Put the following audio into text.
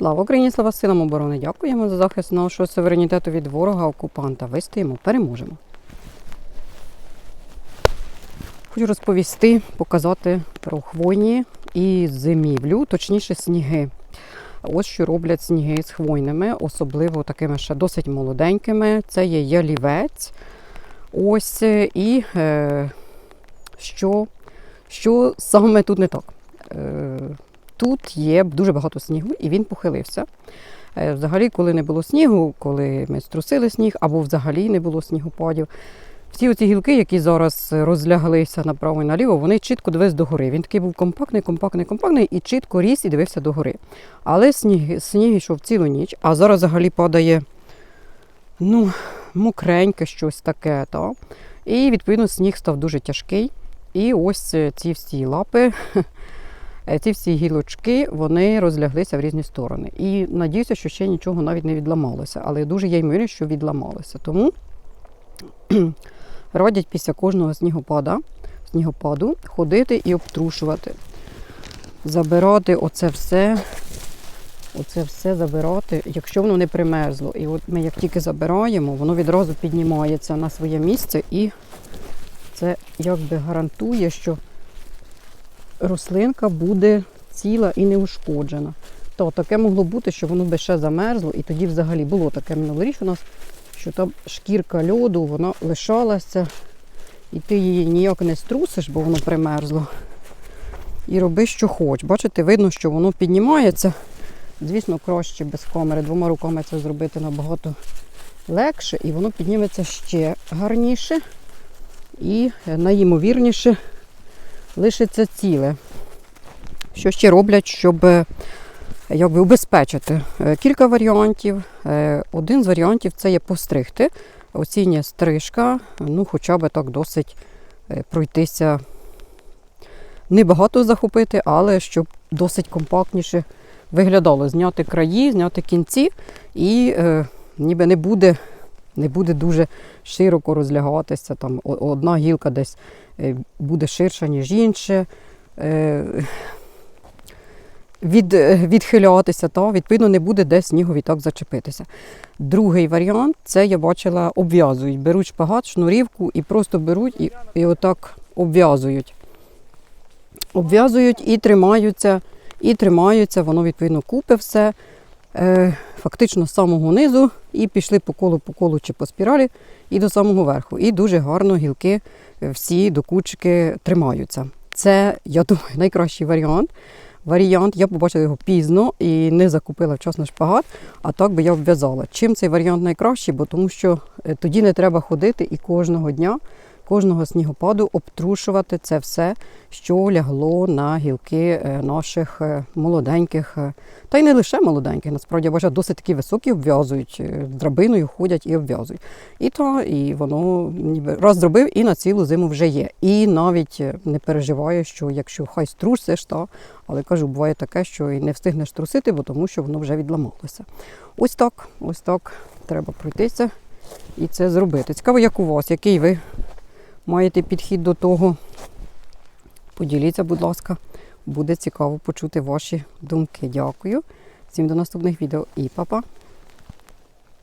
Слава Україні, слава силам оборони! Дякуємо за захист нашого суверенітету від ворога окупанта. Вистоїмо, переможемо. Хочу розповісти, показати про хвойні і зимівлю, точніше сніги. Ось що роблять сніги з хвойними, особливо такими ще досить молоденькими. Це є ялівець. Ось е, і е, що, що саме тут не так. Е, тут є дуже багато снігу, і він похилився. Е, Взагалі, коли не було снігу, коли ми струсили сніг, або взагалі не було снігопадів, всі оці гілки, які зараз розляглися направо і наліво, вони чітко дивились догори. Він такий був компактний, компактний, компактний і чітко ріс і дивився догори. Але сніг, сніг йшов цілу ніч, а зараз взагалі падає ну, мокреньке щось таке. Та? І відповідно сніг став дуже тяжкий. І ось е, ці всі лапи, ці всі гілочки, вони розляглися в різні сторони. І надіюся, що ще нічого навіть не відламалося, але дуже є ймовірність, що відламалося. Тому радять після кожного снігопада, снігопаду ходити і обтрушувати. Забирати оце все, оце все забирати, якщо воно не примерзло. І от ми як тільки забираємо, воно відразу піднімається на своє місце і це якби гарантує, що рослинка буде ціла і неушкоджена. То таке могло бути, що воно би ще замерзло, і тоді взагалі було таке минулоріч у нас, що там шкірка льоду, вона лишалася, і ти її ніяк не струсиш, бо воно примерзло. І роби, що хоч. Бачите, видно, що воно піднімається. Звісно, краще без камери. Двома руками це зробити набагато легше, і воно підніметься ще гарніше і е, найімовірніше лишиться ціле. Що ще роблять, щоб е, якби убезпечити? Е, Кілька варіантів. Е, Один з варіантів це є постригти. Осіння стрижка, ну хоча б так досить пройтися. Небагато захопити, але щоб досить компактніше виглядало. Зняти краї, зняти кінці, і е, ніби не буде, не буде дуже широко розлягатися. Там одна гілка десь е, буде ширша, ніж інша. Е, від, е, відхилятися, та відповідно не буде де снігові так зачепитися. Другий варіант це я бачила, обв'язують. Беруть шпагат, шнурівку і просто беруть і, і отак обв'язують. Обв'язують і тримаються, і тримаються, воно відповідно купи все. Е, фактично з самого низу і пішли по колу, по колу чи по спіралі і до самого верху. І дуже гарно гілки е, всі до кучки тримаються. Це, я думаю, найкращий варіант. Варіант, я побачила його пізно і не закупила вчасно шпагат, а так би я обв'язала. Чим цей варіант найкращий? Бо тому що е, тоді не треба ходити і кожного дня, кожного снігопаду обтрушувати це все, що лягло на гілки е, наших е, молоденьких, е, та й не лише молоденьких, насправді я досить такі високі обв'язують, драбиною ходять і обв'язують. І то, і воно ніби раз зробив і на цілу зиму вже є. І навіть не переживає, що якщо хай струсиш, то але кажу, буває таке, що і не встигнеш трусити, бо тому що воно вже відламалося. Ось так, ось так треба пройтися і це зробити. Цікаво, як у вас, який ви маєте підхід до того. Поділіться, будь ласка, буде цікаво почути ваші думки. Дякую. Всім до наступних відео і па-па!